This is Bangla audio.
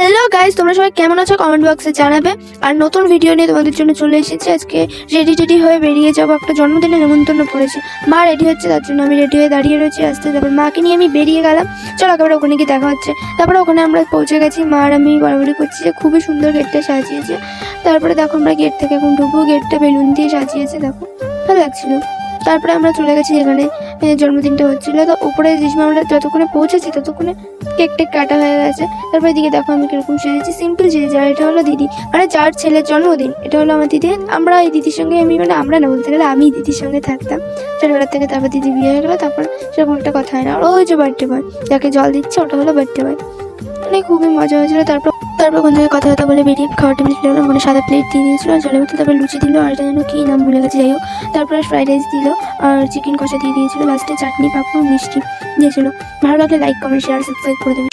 হ্যালো গাইস তোমরা সবাই কেমন আছো? কমেন্ট বক্সে জানাবে। আর নতুন ভিডিও নিয়ে তোমাদের জন্য চলে এসেছি। আজকে রেডি টেডি হয়ে বেরিয়ে যাব। একটা জন্মদিনে নেমন্তন্ন পড়েছে মা রেডি হচ্ছে, তার জন্য আমি রেডি হয়ে দাঁড়িয়ে রয়েছি। আসতে, তারপর মাকে নিয়ে আমি বেরিয়ে গেলাম। চলো একেবারে ওখানে গিয়ে দেখা হচ্ছে। তারপরে ওখানে আমরা পৌঁছে গেছি। মা আর আমি বরাবরি করছি যে খুবই সুন্দর গেটটা সাজিয়েছে। তারপরে দেখো আমরা গেট থেকে এখন ঢুকবো। গেটটা বেলুন দিয়ে সাজিয়েছে, দেখো। ভালো লাগছিল। তারপরে আমরা চলে গেছি যেখানে জন্মদিনটা হচ্ছিল। তো উপরে জিসমা আমরা যতক্ষণে পৌঁছেছি, ততক্ষণে কেক টেক কাটা হয়ে গেছে। তারপর এদিকে দেখো আমি কীরকম সেজেছি। সিম্পল সেজেছি আর এটা হলো দিদি। মানে যার ছেলের জন্মদিন, এটা হলো আমার দিদি আমরা এই দিদির সঙ্গে, আমি মানে আমরা না, বলতে গেলে আমি দিদির সঙ্গে থাকতাম। ছোটবেলার থেকে তারপর দিদি বিয়ে হয়ে গেলো, তারপর সেরকম একটা কথা হয় না। ওই যে বার্থডে বয় যাকে জল দিচ্ছে, ওটা হলো বার্থডে বয় মানে খুবই মজা হয়েছিল। তারপর তারপর ওখান থেকে কথা কথা বলে বেরিয়ে খাওয়ার টেবিল ছিল মানে সাদা প্লেট দিয়ে দিয়েছিল, আর জলের মধ্যে তারপর লুচি দিল, আর এটা যেন কী নাম ভুলে গেছে, যাই হোক। তারপর ফ্রাইড রাইস দিল, আর চিকেন কষা দিয়ে দিয়েছিল লাস্টে চাটনি, পাপড়, মিষ্টি দিয়েছিল। ভালো লাগলে লাইক কমেন্ট শেয়ার সাবস্ক্রাইব করে দেবে